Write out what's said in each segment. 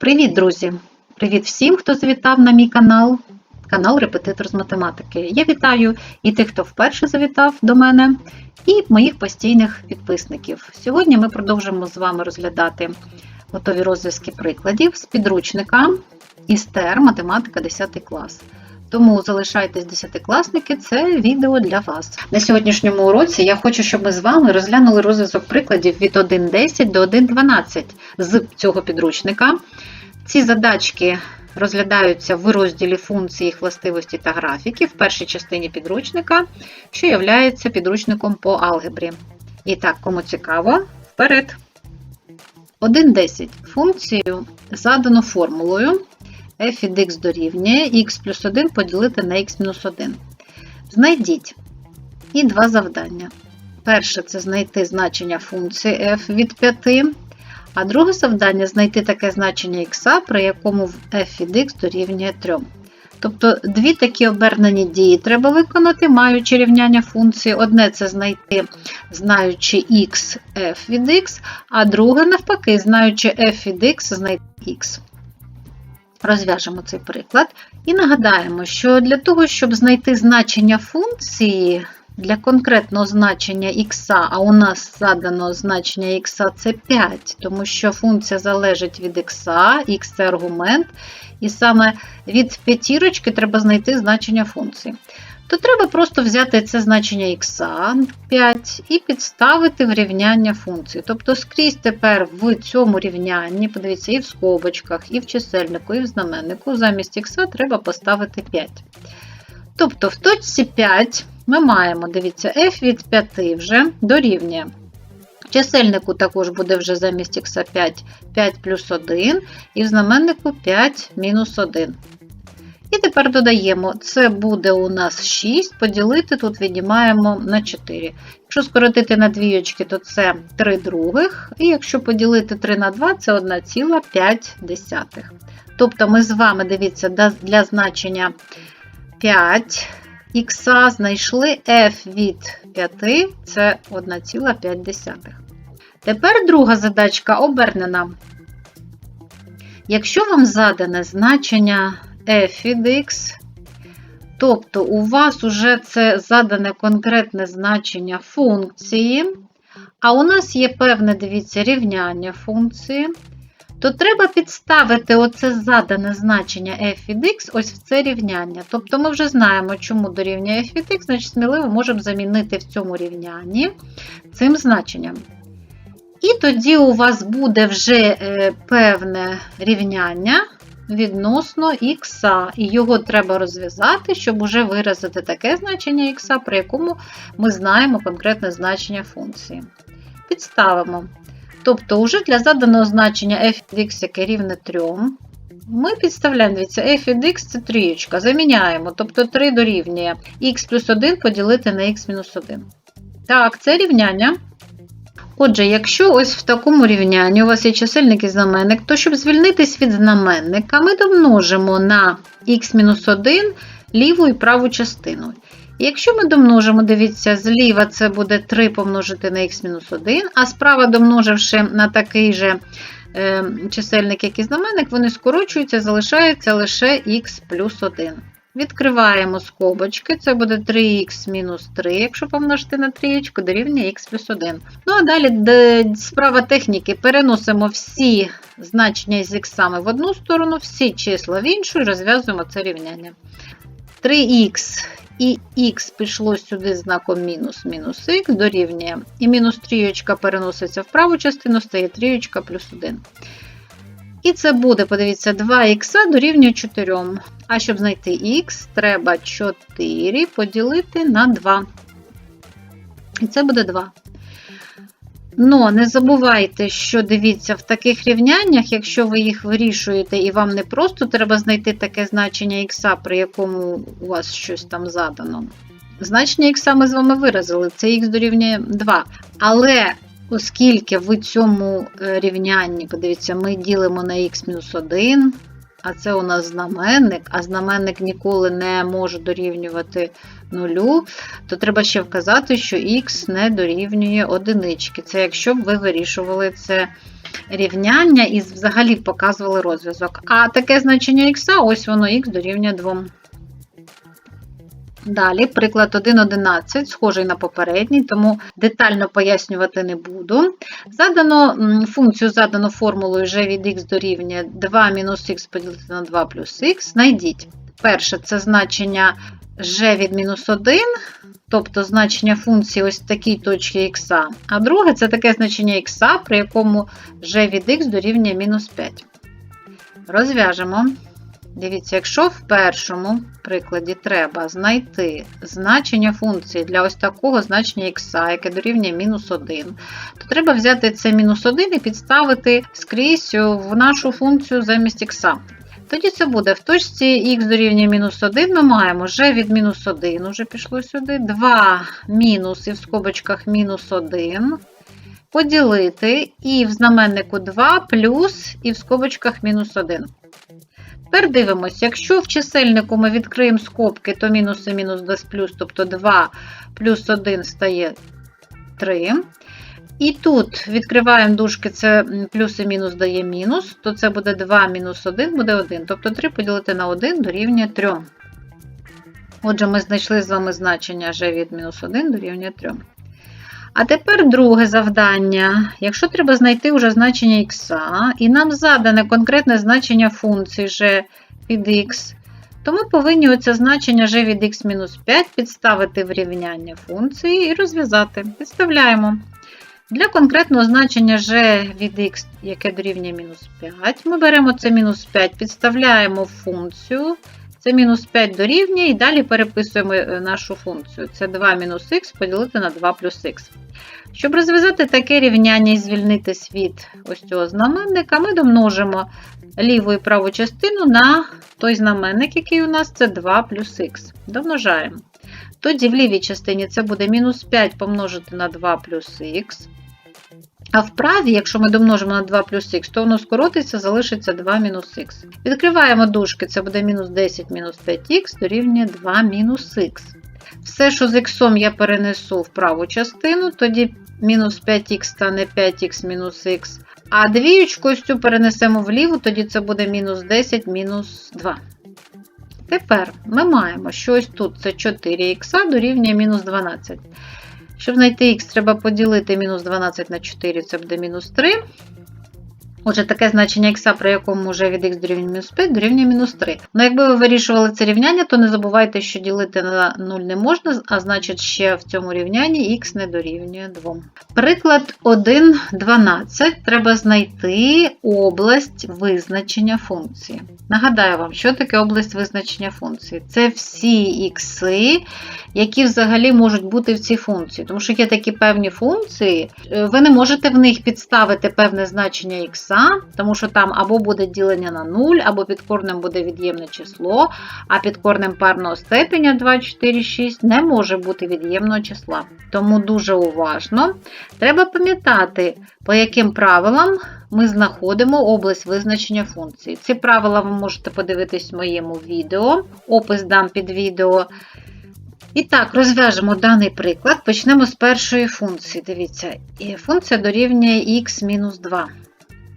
Привіт, друзі! Привіт всім, хто завітав на мій канал, канал Репетитор з математики. Я вітаю і тих, хто вперше завітав до мене, і моїх постійних підписників. Сьогодні ми продовжимо з вами розглядати готові розв'язки прикладів з підручника ІСТЕР Математика 10 клас. Тому залишайтесь десятикласники, це відео для вас. На сьогоднішньому уроці я хочу, щоб ми з вами розглянули розв'язок прикладів від 1.10 до 1.12 з цього підручника. Ці задачки розглядаються в розділі функції, їх властивості та графіки в першій частині підручника, що є підручником по алгебрі. І так, кому цікаво, вперед. 1.10. Функцію задано формулою f від x дорівнює x плюс 1 поділити на x мінус 1. Знайдіть і два завдання. Перше це знайти значення функції f від 5, а друге завдання знайти таке значення х, при якому f від x дорівнює 3. Тобто дві такі обернені дії треба виконати, маючи рівняння функції. Одне це знайти, знаючи x f від x, а друге, навпаки, знаючи f від x, знайти x. Розв'яжемо цей приклад і нагадаємо, що для того, щоб знайти значення функції для конкретного значення х, а у нас задано значення х це 5, тому що функція залежить від х, х це аргумент, і саме від п'ятірочки треба знайти значення функції. То треба просто взяти це значення х 5 і підставити в рівняння функції. Тобто скрізь тепер в цьому рівнянні, подивіться, і в скобочках, і в чисельнику, і в знаменнику, замість х треба поставити 5. Тобто в точці 5 ми маємо, дивіться, f від 5 вже дорівнює. В чисельнику також буде вже замість х 5 5 плюс 1, і в знаменнику 5 мінус 1. І тепер додаємо, це буде у нас 6, поділити тут віднімаємо на 4. Якщо скоротити на двієчки, то це 3 других. І якщо поділити 3 на 2, це 1,5. Тобто ми з вами, дивіться, для значення 5 х знайшли f від 5, це 1,5. Тепер друга задачка обернена. Якщо вам задане значення f від x, тобто у вас вже це задане конкретне значення функції, а у нас є певне, дивіться, рівняння функції, то треба підставити оце задане значення f від x ось в це рівняння. Тобто ми вже знаємо, чому дорівнює f від x, значить сміливо можемо замінити в цьому рівнянні цим значенням. І тоді у вас буде вже е, певне рівняння відносно х, і його треба розв'язати, щоб уже виразити таке значення х, при якому ми знаємо конкретне значення функції. Підставимо. Тобто, уже для заданого значення f від x, яке рівне 3, ми підставляємо, дивіться, f від x це трієчка, заміняємо, тобто 3 дорівнює x плюс 1 поділити на x мінус 1. Так, це рівняння. Отже, якщо ось в такому рівнянні у вас є чисельник і знаменник, то щоб звільнитись від знаменника, ми домножимо на х-1 ліву і праву частину. Якщо ми домножимо, дивіться, зліва це буде 3 помножити на х-1, а справа, домноживши на такий же е, чисельник, як і знаменник, вони скорочуються, залишається лише х плюс 1. Відкриваємо скобочки, це буде 3х мінус 3, якщо помножити на трієчку, дорівнює х плюс 1. Ну, а далі справа техніки переносимо всі значення з х в одну сторону, всі числа в іншу і розв'язуємо це рівняння. 3х і х пішло сюди знаком мінус мінус х дорівнює. І мінус трієчка переноситься в праву частину, стає трієчка плюс 1. І це буде, подивіться, 2х дорівнює 4. А щоб знайти х, треба 4 поділити на 2. І це буде 2. Ну, не забувайте, що дивіться, в таких рівняннях, якщо ви їх вирішуєте, і вам не просто треба знайти таке значення х, при якому у вас щось там задано. Значення х ми з вами виразили, це х дорівнює 2. Але оскільки в цьому е, рівнянні, подивіться, ми ділимо на х-1, а це у нас знаменник, а знаменник ніколи не може дорівнювати нулю, то треба ще вказати, що х не дорівнює одинички. Це якщо б ви вирішували це рівняння і взагалі показували розв'язок. А таке значення х, ось воно х дорівнює 2. Далі, приклад 1.11, схожий на попередній, тому детально пояснювати не буду. Задано функцію задано формулою g від x дорівнює 2 мінус х поділити на 2 плюс х. Знайдіть. Перше, це значення g від мінус 1, тобто значення функції ось в такій точці х. А друге це таке значення х, при якому g від х дорівнює мінус 5. Розв'яжемо. Дивіться, якщо в першому прикладі треба знайти значення функції для ось такого значення х, яке дорівнює мінус 1, то треба взяти це мінус 1 і підставити скрізь в нашу функцію замість х. Тоді це буде в точці х дорівнює мінус 1, ми маємо g від мінус 1, уже пішло сюди, 2 мінус і в скобочках мінус 1. Поділити і в знаменнику 2 плюс і в скобочках мінус 1. Тепер дивимося, якщо в чисельнику ми відкриємо скобки, то мінус і мінус дасть плюс, тобто 2 плюс 1 стає 3. І тут відкриваємо дужки, це плюс і мінус дає мінус, то це буде 2 мінус 1 буде 1. Тобто 3 поділити на 1 дорівнює 3. Отже, ми знайшли з вами значення g від мінус 1 дорівнює 3. А тепер друге завдання. Якщо треба знайти вже значення х, і нам задане конкретне значення функції g від x, то ми повинні оце значення g від x-5 підставити в рівняння функції і розв'язати. Підставляємо. Для конкретного значення g від x, яке дорівнює мінус 5, ми беремо це мінус 5, підставляємо в функцію. Це мінус 5 дорівнює, і далі переписуємо нашу функцію. Це 2 мінус х поділити на 2 плюс х. Щоб розв'язати таке рівняння і звільнитись від ось цього знаменника, ми домножимо ліву і праву частину на той знаменник, який у нас це 2 плюс х. Домножаємо. Тоді в лівій частині це буде мінус 5 помножити на 2 плюс х. А в правій, якщо ми домножимо на 2 плюс х, то воно скоротиться, залишиться 2 мінус х. Відкриваємо дужки, це буде мінус 10 мінус 5х дорівнює 2 мінус х. Все, що з х я перенесу в праву частину, тоді мінус 5х стане 5х мінус х. А двіючку ось цю перенесемо вліву, тоді це буде мінус 10 мінус 2. Тепер ми маємо, що ось тут це 4х дорівнює мінус 12. Щоб знайти х, треба поділити мінус 12 на 4, це буде мінус 3. Отже, таке значення х, при якому вже від х дорівнює мінус 5, дорівнює мінус 3. Ну, якби ви вирішували це рівняння, то не забувайте, що ділити на 0 не можна, а значить, ще в цьому рівнянні х не дорівнює 2. Приклад 1.12. Треба знайти область визначення функції. Нагадаю вам, що таке область визначення функції. Це всі ікси, які взагалі можуть бути в цій функції. Тому що є такі певні функції, ви не можете в них підставити певне значення х тому що там або буде ділення на 0, або під корнем буде від'ємне число, а під корнем парного степеня 2, 4, 6 не може бути від'ємного числа. Тому дуже уважно. Треба пам'ятати, по яким правилам ми знаходимо область визначення функції. Ці правила ви можете подивитись в моєму відео, опис дам під відео. І так, розв'яжемо даний приклад. Почнемо з першої функції. Дивіться, функція дорівнює х-2.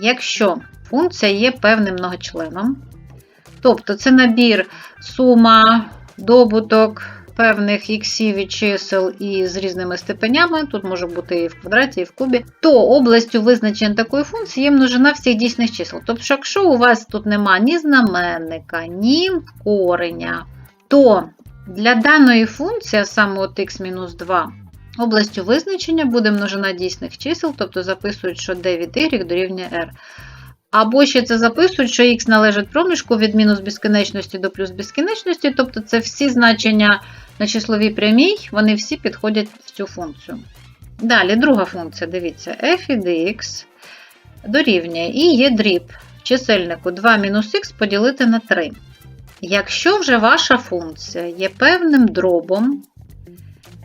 Якщо функція є певним многочленом, тобто це набір сума, добуток певних іксів і чисел і з різними степенями, тут може бути і в квадраті, і в кубі, то областю визначення такої функції є множина всіх дійсних чисел. Тобто, якщо у вас тут нема ні знаменника, ні кореня, то для даної функції, саме от x-2, Областю визначення буде множина дійсних чисел, тобто записують, що d від y дорівнює r. Або ще це записують, що х належить проміжку від мінус безкінечності до плюс безкінечності, тобто це всі значення на числовій прямій, вони всі підходять в цю функцію. Далі, друга функція, дивіться, f від x дорівнює і є дріб в чисельнику 2 мінус х поділити на 3. Якщо вже ваша функція є певним дробом,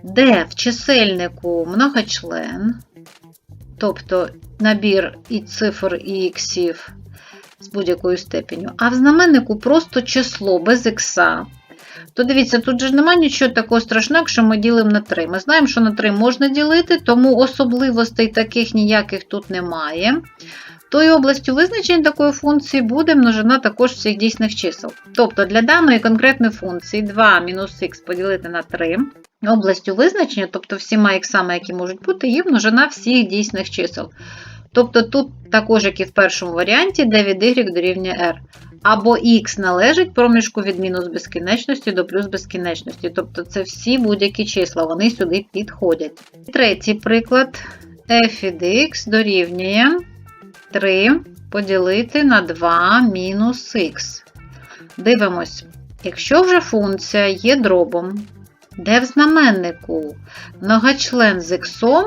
де? В чисельнику. Многочлен, тобто набір і цифр і іксів з будь-якою степеню, а в знаменнику просто число без ікса, то дивіться, тут же немає нічого такого страшного, якщо ми ділимо на 3. Ми знаємо, що на 3 можна ділити, тому особливостей таких ніяких тут немає. Тою областю визначення такої функції буде множина також всіх дійсних чисел. Тобто для даної конкретної функції 2 мінус х поділити на 3, областю визначення, тобто всіма іксами, які можуть бути, є множина всіх дійсних чисел. Тобто тут також, як і в першому варіанті, де від y дорівнює r. Або х належить проміжку від мінус безкінечності до плюс безкінечності. Тобто це всі будь-які числа, вони сюди підходять. Третій приклад f від x дорівнює 3 поділити на 2 мінус х. Дивимось, якщо вже функція є дробом, де в знаменнику многочлен з х,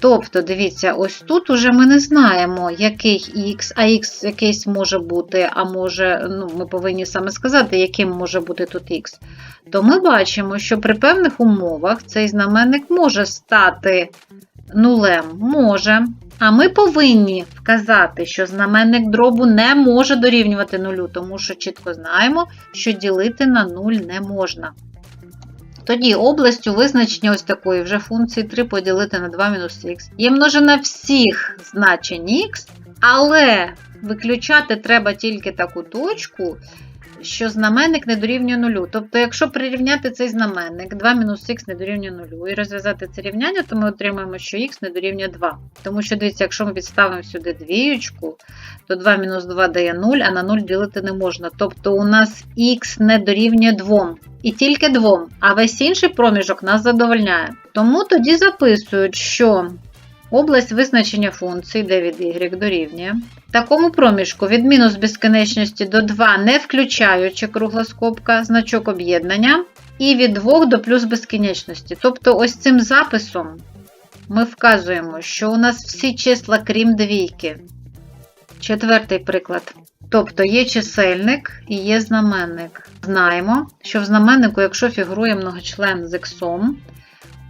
тобто, дивіться, ось тут уже ми не знаємо, який х, а х якийсь може бути, а може, ну, ми повинні саме сказати, яким може бути тут х, то ми бачимо, що при певних умовах цей знаменник може стати нулем. Може. А ми повинні вказати, що знаменник дробу не може дорівнювати нулю, тому що чітко знаємо, що ділити на 0 не можна. Тоді областю визначення ось такої вже функції 3 поділити на 2 мінус х. Є множина всіх значень х, але виключати треба тільки таку точку, що знаменник не дорівнює нулю. Тобто, якщо прирівняти цей знаменник 2 мінус х не дорівнює нулю, і розв'язати це рівняння, то ми отримаємо, що х не дорівнює 2. Тому що, дивіться, якщо ми підставимо сюди двіючку, то 2 мінус 2 дає 0, а на 0 ділити не можна. Тобто у нас х не дорівнює 2. І тільки 2, а весь інший проміжок нас задовольняє. Тому тоді записують, що область визначення функції, де від y дорівнює. Такому проміжку від мінус безкінечності до 2, не включаючи кругла скобка, значок об'єднання, і від 2 до плюс безкінечності. Тобто, ось цим записом ми вказуємо, що у нас всі числа, крім двійки. Четвертий приклад. Тобто є чисельник і є знаменник. Знаємо, що в знаменнику, якщо фігурує многочлен з іксом,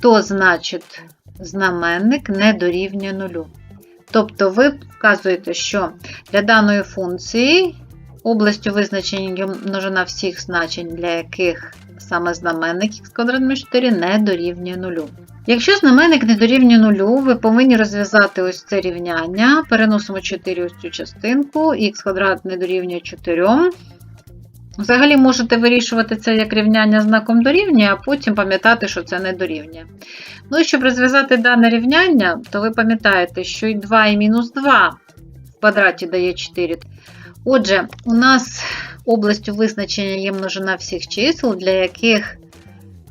то значить знаменник не дорівнює нулю. Тобто ви вказуєте, що для даної функції областю визначення множина всіх значень, для яких саме знаменник х квадрат мінус 4 не дорівнює нулю. Якщо знаменник не дорівнює нулю, ви повинні розв'язати ось це рівняння. Переносимо 4 ось цю частинку, х квадрат не дорівнює 4. Взагалі можете вирішувати це як рівняння знаком дорівнює, а потім пам'ятати, що це не дорівнює. Ну і щоб розв'язати дане рівняння, то ви пам'ятаєте, що і 2 і мінус 2 в квадраті дає 4. Отже, у нас областю визначення є множина всіх чисел, для яких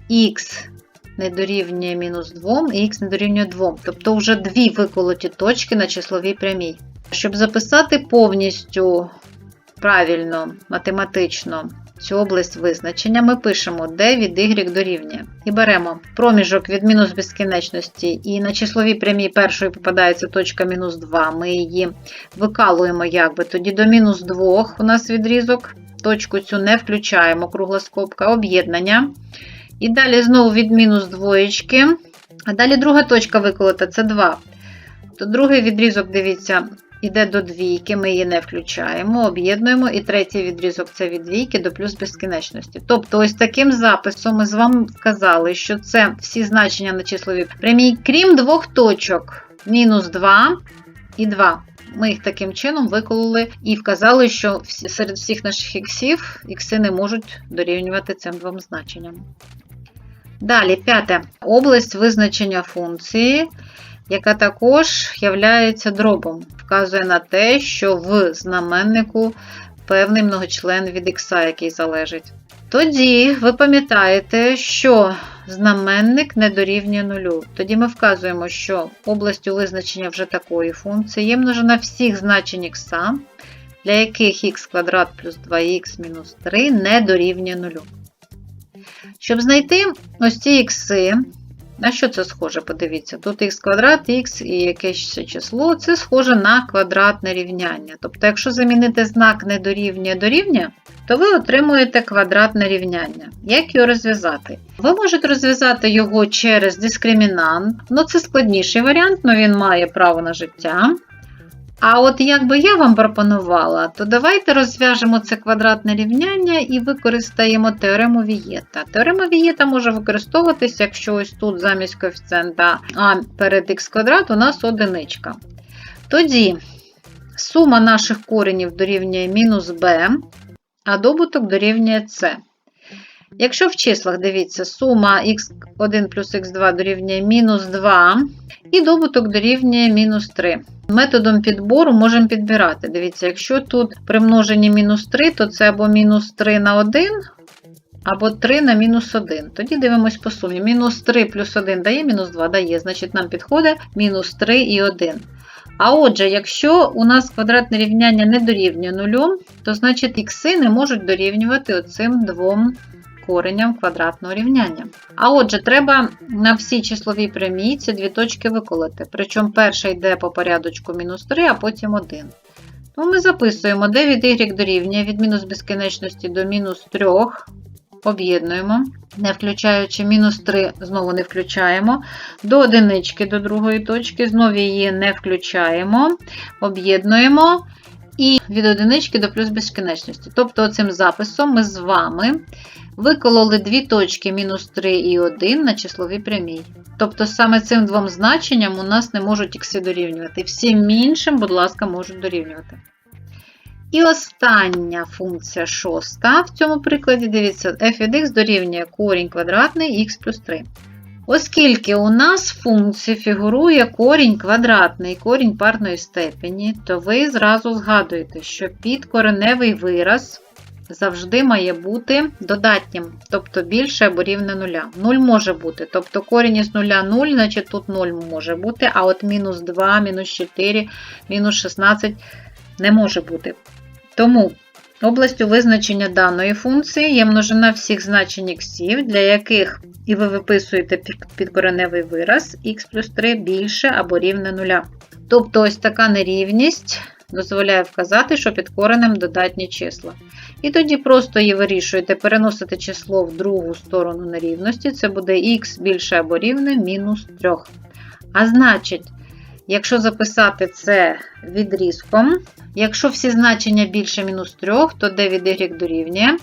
х не дорівнює мінус 2 і х не дорівнює 2. Тобто вже дві виколоті точки на числовій прямій. Щоб записати повністю правильно, математично цю область визначення, ми пишемо, де від y дорівнює. І беремо проміжок від мінус безкінечності, і на числовій прямій першої попадається точка мінус 2. Ми її викалуємо, якби. Тоді до мінус 2 у нас відрізок. Точку цю не включаємо, кругла скобка, об'єднання. І далі знову від мінус двоєчки. А далі друга точка виколота це 2. То другий відрізок, дивіться, Іде до двійки, ми її не включаємо, об'єднуємо, і третій відрізок це від двійки до плюс безкінечності. Тобто, ось таким записом ми з вами вказали, що це всі значення на числовій прямій, крім двох точок: мінус 2 і 2. Ми їх таким чином викололи і вказали, що серед всіх наших іксів ікси не можуть дорівнювати цим двом значенням. Далі, п'яте область визначення функції яка також являється дробом, вказує на те, що в знаменнику певний многочлен від х, який залежить. Тоді ви пам'ятаєте, що знаменник не дорівнює нулю. Тоді ми вказуємо, що областю визначення вже такої функції є множина всіх значень х, для яких х квадрат плюс 2х мінус 3 не дорівнює нулю. Щоб знайти ось ці ікси, на що це схоже? Подивіться, тут х квадрат, х і якесь число, це схоже на квадратне рівняння. Тобто, якщо замінити знак не дорівнює дорівнює, то ви отримуєте квадратне рівняння. Як його розв'язати? Ви можете розв'язати його через дискримінант, ну це складніший варіант, але він має право на життя. А от якби я вам пропонувала, то давайте розв'яжемо це квадратне рівняння і використаємо теорему Вієта. Теорема Вієта може використовуватися, якщо ось тут замість коефіцієнта а перед х квадрат у нас одиничка. Тоді сума наших коренів дорівнює мінус b, а добуток дорівнює c. Якщо в числах, дивіться, сума x1 плюс x2 дорівнює мінус 2, і добуток дорівнює мінус 3. Методом підбору можемо підбирати. Дивіться, якщо тут при множенні мінус 3, то це або мінус 3 на 1, або 3 на мінус 1. Тоді дивимось по сумі. Мінус 3 плюс 1 дає, мінус 2 дає, значить нам підходить мінус 3 і 1. А отже, якщо у нас квадратне рівняння не дорівнює нулю, то значить ікси не можуть дорівнювати оцим двом кореням квадратного рівняння. А отже, треба на всі числові прямі ці дві точки виколити. Причому перша йде по порядочку мінус 3, а потім 1. Тому ми записуємо, де від y дорівнює від мінус безкінечності до мінус 3. Об'єднуємо, не включаючи мінус 3, знову не включаємо. До одинички, до другої точки, знову її не включаємо, об'єднуємо. І від одинички до плюс безкінечності. Тобто, цим записом ми з вами викололи дві точки мінус 3 і 1 на числовій прямій. Тобто, саме цим двом значенням у нас не можуть ікси дорівнювати. Всім іншим, будь ласка, можуть дорівнювати. І остання функція шоста в цьому прикладі, дивіться, f від x дорівнює корінь квадратний х плюс 3. Оскільки у нас в функції фігурує корінь квадратний, корінь парної степені, то ви зразу згадуєте, що підкореневий вираз завжди має бути додатнім, тобто більше або рівне нуля. 0 може бути, тобто корінь із нуля 0, значить тут 0 може бути, а от мінус 2, мінус 4, мінус 16 не може бути. Тому областю визначення даної функції є множина всіх значень х, для яких і ви виписуєте підкореневий вираз х плюс 3 більше або рівне нуля. Тобто ось така нерівність дозволяє вказати, що під коренем додатні числа. І тоді просто її вирішуєте, переносити число в другу сторону нерівності, це буде х більше або рівне мінус 3. А значить, якщо записати це відрізком, якщо всі значення більше мінус 3, то d від y дорівнює.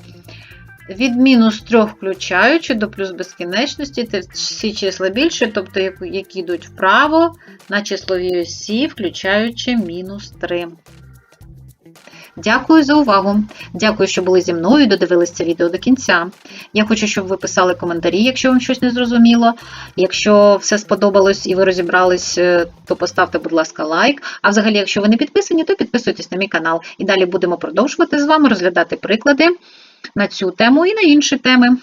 Від мінус 3 включаючи до плюс безкінечності, це всі числа більше, тобто які йдуть вправо на числовій осі, включаючи мінус 3. Дякую за увагу. Дякую, що були зі мною і це відео до кінця. Я хочу, щоб ви писали коментарі, якщо вам щось не зрозуміло. Якщо все сподобалось і ви розібрались, е, то поставте, будь ласка, лайк. А взагалі, якщо ви не підписані, то підписуйтесь на мій канал. І далі будемо продовжувати з вами розглядати приклади на цю тему і на інші теми.